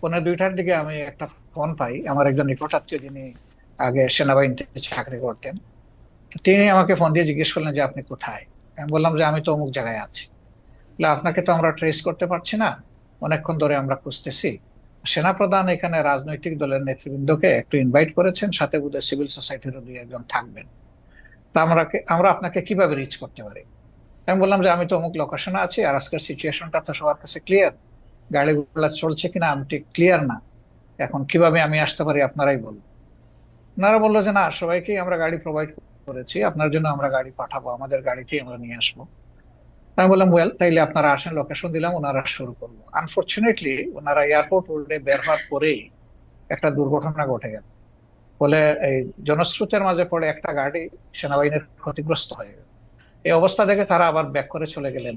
পনেরো দুইটার দিকে আমি একটা ফোন পাই। আমার একজন নিকট আত্মীয় যিনি আগে সেনাবাহিনীতে চাকরি করতেন, তিনি আমাকে ফোন দিয়ে জিজ্ঞেস করলেন যে আপনি কোথায়? আমি বললাম যে আমি তো অমুক জায়গায় আছি। আপনাকে তো আমরা ট্রেস করতে পারছি না, অনেকক্ষণ ধরে আমরা খুঁজতেছি। সেনাপ্রধান এখানে রাজনৈতিক দলের নেতৃবৃন্দকে একটু ইনভাইট করেছেন, সাথে বোধহয় সিভিল সোসাইটিরও দুই একজন থাকবেন। তা আমরা আমরা আপনাকে কীভাবে রিচ করতে পারি? আমি বললাম যে আমি তো অমুক লোকেশনে আছি আর আজকের সিচুয়েশনটা তো সবার কাছে ক্লিয়ার গাড়িগুলো চলছে কিনা আমি ঠিক ক্লিয়ার না। এখন কীভাবে আমি আসতে পারি আপনারাই বলুন। ওনারা বলল যে, না, সবাইকেই আমরা গাড়ি প্রোভাইড করেছি। আপনার জন্য আমরা গাড়ি পাঠাবো, আমাদের গাড়িতেই আমরা নিয়ে আসব। আমি বললাম ওয়েল তাইলে আপনারা আসেন লোকেশন দিলাম, ওনারা শুরু করব আনফর্চুনেটলি ওনারা এয়ারপোর্ট রোডে বের হওয়ার পরেই একটা দুর্ঘটনা ঘটে গেল। ফলে এই জনস্রোতের মাঝে পড়ে একটা গাড়ি সেনাবাহিনীর ক্ষতিগ্রস্ত হয়ে গেল। এই অবস্থা দেখে তারা আবার ব্যাক করে চলে গেলেন।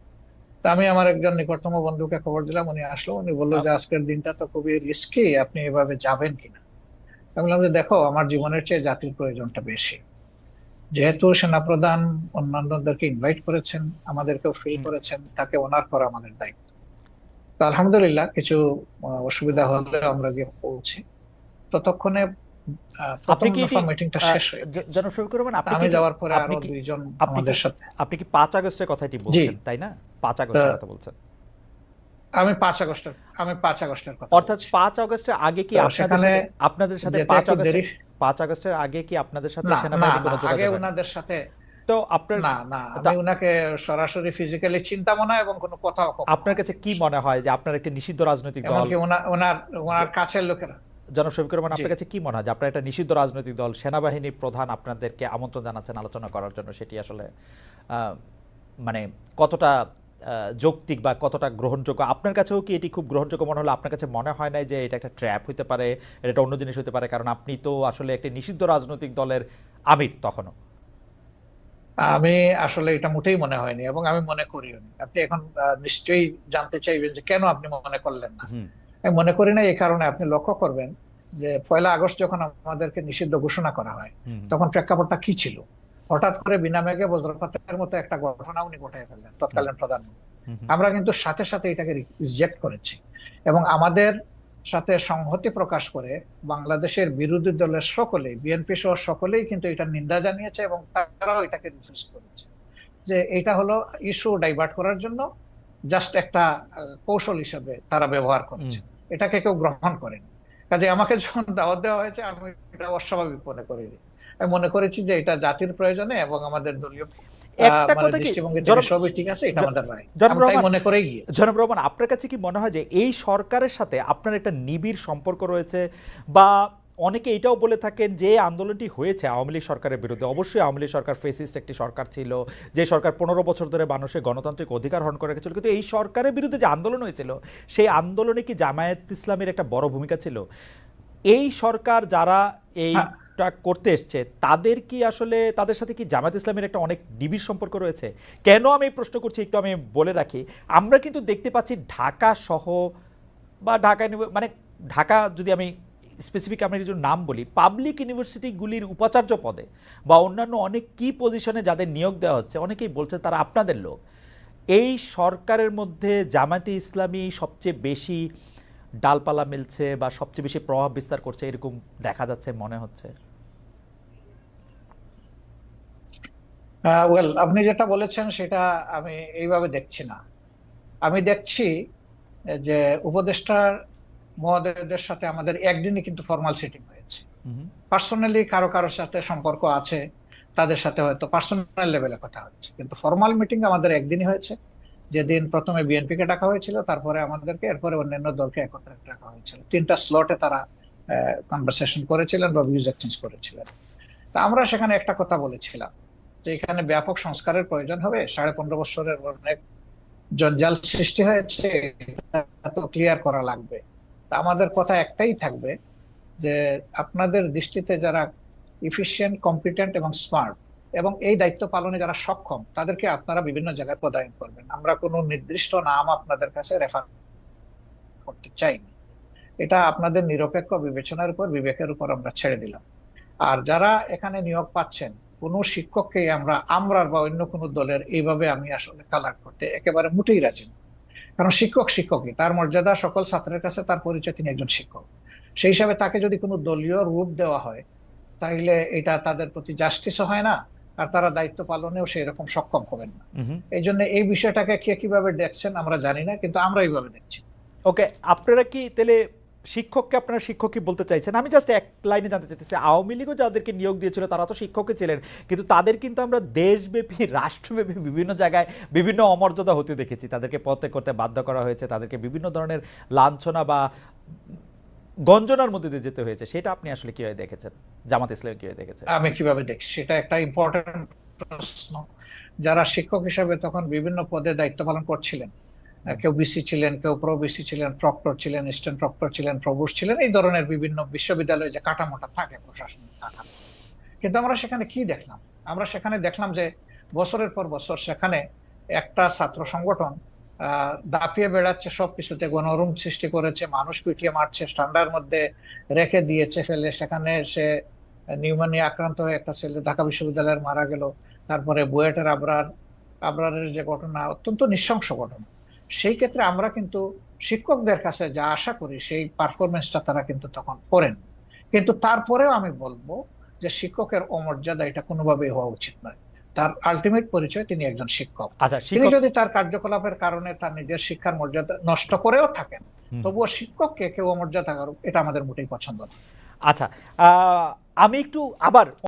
তা আমি আমার একজন নিকটতম বন্ধুকে খবর দিলাম উনি আসলো উনি বলল যে আজকের দিনটা তো খুবই রিস্কি আপনি এভাবে যাবেন কিনা? আমি বললাম যে দেখো আমার জীবনের চেয়ে জাতির প্রয়োজনটা বেশি। যেহেতু সেনাপ্রধান অন্যান্যদেরকে ইনভাইট করেছেন আমাদেরকেও ফিল করেছেন তাকে ওনার করা আমাদের দায়িত্ব। তো আলহামদুলিল্লাহ কিছু অসুবিধা হলে আমরা গিয়ে পৌঁছি। ততক্ষণে আপনি কি শেষ হয়ে শফিকুর রহমান আপনি আমি যাওয়ার পরে আরও দুইজন আমাদের সাথে। আপনি কি পাঁচ আগস্টের কথাটি বলছেন তাই না? আগস্টের কথা বলছেন। আমি আগস্টের আমি আগস্টের কথা অর্থাৎ আগস্টের আগে কি আপনাদের সাথে আপনাদের আগস্টের আগস্টের আগে কি আপনাদের সাথে সেনাবাহিনী কোনো আগে যোগাযোগ? ওনাদের সাথে তো আপনার না না আমি ওনাকে সরাসরি ফিজিক্যালি চিন্তামো না এবং কোনো কথা আপনার কাছে কি মনে হয় যে আপনার একটি নিষিদ্ধ রাজনৈতিক দল ওনার ওনার কাছের লোকেরা। জনাব শফিকুর রহমান আপনার কাছে কি মনে হয় যে আপনার একটা নিষিদ্ধ রাজনৈতিক দল সেনাবাহিনীর প্রধান আপনাদেরকে আমন্ত্রণ জানাচ্ছেন আলোচনা করার জন্য সেটি আসলে মানে কতটা যৌক্তিক বা কতটা গ্রহণযোগ্য? আপনার কাছেও কি এটি খুব গ্রহণযোগ্য মনে হলো আপনার কাছে মনে হয় না যে এটা একটা ট্র্যাপ হতে পারে এটা অন্য জিনিস হতে পারে? কারণ আপনি তো আসলে একটি নিষিদ্ধ রাজনৈতিক দলের আমির তখনও। আমি আসলে এটা মোটেই মনে হয়নি এবং আমি মনে করিও নি। আপনি এখন নিশ্চয়ই জানতে চাইবেন যে কেন আপনি মনে করলেন না। হুম। আমি মনে করি না এই কারণে আপনি লক্ষ্য করবেন যে পয়লা আগস্ট যখন আমাদেরকে নিষিদ্ধ ঘোষণা করা হয় তখন প্রেক্ষাপটটা কি ছিল? হঠাৎ করে বিনা মেঘে বজ্রপাতের মতো একটা ঘটনা উনি ঘটাই ফেললেন তৎকালীন প্রধানমন্ত্রী। আমরা কিন্তু সাথে সাথে এটাকে রিজেক্ট করেছি এবং আমাদের সাথে সংহতি প্রকাশ করে বাংলাদেশের বিরোধী দলের সকলে বিএনপি সহ সকলেই কিন্তু এটা নিন্দা জানিয়েছে এবং তারাও এটাকে রিফিউজ করেছে যে এটা হলো ইস্যু ডাইভার্ট করার জন্য জাস্ট একটা কৌশল হিসেবে তারা ব্যবহার করেছে। এটাকে কেউ গ্রহণ করেনি। কাজে আমাকে যখন দাওয়াত দেওয়া হয়েছে আমি এটা অস্বাভাবিক মনে করিনি। আমি মনে করেছি যে এটা জাতির প্রয়োজনে এবং আমাদের দলীয় একটা কথা কি জনাব রহমান আপনার কাছে কি মনে হয় যে এই সরকারের সাথে আপনার একটা নিবিড় সম্পর্ক রয়েছে? বা অনেকে এটাও বলে থাকেন যে আন্দোলনটি হয়েছে আওয়ামী লীগ সরকারের বিরুদ্ধে। অবশ্যই আওয়ামী লীগ সরকার ফেসিস্ট একটি সরকার ছিল যে সরকার পনেরো বছর ধরে মানুষের গণতান্ত্রিক অধিকার হরণ করে রেখেছিল। কিন্তু এই সরকারের বিরুদ্ধে যে আন্দোলন হয়েছিল সেই আন্দোলনে কি জামায়াত ইসলামের একটা বড় ভূমিকা ছিল? এই সরকার যারা এইটা করতে এসছে তাদের কি আসলে তাদের সাথে কি জামায়াত ইসলামের একটা অনেক নিবিড় সম্পর্ক রয়েছে? কেন আমি এই প্রশ্ন করছি একটু আমি বলে রাখি আমরা কিন্তু দেখতে পাচ্ছি ঢাকা সহ বা ঢাকা মানে ঢাকা যদি আমি স্পেসিফিক আমি কিছু নাম বলি পাবলিক ইউনিভার্সিটিগুলির উপাচার্য পদে বা অন্যান্য অনেক কি পজিশনে যাদের নিয়োগ দেওয়া হচ্ছে, অনেকেই বলছে তারা আপনাদের লোক। এই সরকারের মধ্যে জামায়াতে ইসলামী সবচেয়ে বেশি ডালপালা মিলছে বা সবচেয়ে বেশি প্রভাব বিস্তার করছে এরকম দেখা যাচ্ছে, মনে হচ্ছে? ওয়েল আপনি যেটা বলেছেন সেটা আমি এইভাবে দেখছি না। আমি দেখছি যে উপদেষ্টার মহোদয়দের সাথে আমাদের একদিনই কিন্তু ফর্মাল সিটিং হয়েছে। পার্সোনালি কারও কারোর সাথে সম্পর্ক আছে তাদের সাথে হয়তো পার্সোনাল লেভেলে কথা হচ্ছে কিন্তু ফর্মাল মিটিং আমাদের একদিনই হয়েছে। যেদিন প্রথমে বিএনপি কে ডাকা হয়েছিল তারপরে আমাদেরকে এরপরে অন্যান্য দলকে একত্রে ডাকা হয়েছিল। তিনটা স্লটে তারা কনভারসেশন করেছিলেন বা ভিউজ এক্সচেঞ্জ করেছিলেন। তা আমরা সেখানে একটা কথা বলেছিলাম যে এখানে ব্যাপক সংস্কারের প্রয়োজন হবে। সাড়ে পনেরো বছরের অনেক জঞ্জাল সৃষ্টি হয়েছে ক্লিয়ার করা লাগবে। তা আমাদের কথা একটাই থাকবে যে আপনাদের দৃষ্টিতে যারা ইফিসিয়েন্ট কম্পিটেন্ট এবং স্মার্ট এবং এই দায়িত্ব পালনে যারা সক্ষম, তাদেরকে আপনারা বিভিন্ন জায়গায় পদায়ন করবেন। আমরা কোনো নির্দিষ্ট নাম আপনাদের কাছে রেফার করতে চাই না এটা আপনাদের নিরপেক্ষ বিবেচনার উপর, বিবেকের উপর আমরা ছেড়ে দিলাম। আর যারা এখানে নিয়োগ পাচ্ছেন, কোনো শিক্ষককে আমরা, আমরার বা অন্য কোনো দলের, এইভাবে আমি আসলে কালার করতে একেবারে মোটেই রাজি না। কারণ শিক্ষক শিক্ষকই তার মর্যাদা সকল ছাত্রের কাছে তার পরিচয় তিনি একজন শিক্ষক। সেই হিসাবে তাকে যদি কোনো দলীয় রূপ দেওয়া হয় তাইলে এটা তাদের প্রতি জাস্টিসও হয় না আর তারা দায়িত্ব পালনেও সেই রকম সক্ষম হবেন না। এই জন্য এই বিষয়টাকে কে কীভাবে দেখছেন আমরা জানি না কিন্তু আমরা এইভাবে দেখছি। ওকে আপনারা কি তাহলে শিক্ষককে আপনারা শিক্ষক কি বলতে চাইছেন। আমি জাস্ট এক লাইনে জানতে চাইতেছি, আওয়ামী লীগও যাদেরকে নিয়োগ দিয়েছিল, তারা তো শিক্ষকই ছিলেন। কিন্তু তাদের কিন্তু আমরা দেশব্যাপী, রাষ্ট্রব্যাপী বিভিন্ন জায়গায় বিভিন্ন অমর্যাদা হতে দেখেছি। তাদেরকে পথে করতে বাধ্য করা হয়েছে, তাদেরকে বিভিন্ন ধরনের লাঞ্ছনা বা গঞ্জনার মধ্যে দিয়ে যেতে হয়েছে। সেটা আপনি আসলে কীভাবে দেখেছেন? জামাত ইসলাম কীভাবে দেখেছেন? আমি কীভাবে দেখছি? সেটা একটা ইম্পর্টেন্ট প্রশ্ন। যারা শিক্ষক হিসেবে তখন বিভিন্ন পদে দায়িত্ব পালন করছিলেন কেউ বিসি ছিলেন, কেউ প্রো বিসি ছিলেন প্রক্টর ছিলেন স্ট্যান্ড প্রক্টর ছিলেন প্রভুষ ছিলেন, এই ধরনের বিভিন্ন বিশ্ববিদ্যালয়ে যে কাঠামোটা থাকে প্রশাসনিক কাঠামো। কিন্তু আমরা সেখানে কি দেখলাম? আমরা সেখানে দেখলাম যে বছরের পর বছর সেখানে একটা ছাত্র সংগঠন দাপিয়ে বেড়াচ্ছে, সবকিছুতে গণরুম সৃষ্টি করেছে, মানুষ পিটিয়ে মারছে স্ট্যান্ডার মধ্যে রেখে দিয়েছে ফেলে। সেখানে সে নিউমোনিয়া আক্রান্ত হয়ে একটা ছেলে ঢাকা বিশ্ববিদ্যালয়ের মারা গেল। তারপরে বুয়েটের আবরার, আবরারের যে ঘটনা, অত্যন্ত নৃশংস ঘটনা। সেই ক্ষেত্রে আমরা কিন্তু শিক্ষকদের কাছে যা আশা করি সেই পারফরমেন্সটা তারা কিন্তু তখন করেন। কিন্তু তারপরেও আমি বলব যে শিক্ষকের অমর্যাদা এটা কোনোভাবেই হওয়া উচিত নয়। তার আলটিমেট পরিচয় তিনি একজন শিক্ষক। আচ্ছা তিনি যদি তার কার্যকলাপের কারণে তার নিজের শিক্ষার মর্যাদা নষ্ট করেও থাকেন তবুও শিক্ষককে কেউ অমর্যাদা করুক এটা আমাদের মোটেই পছন্দ না। আচ্ছা আহ, আমি একটু আবার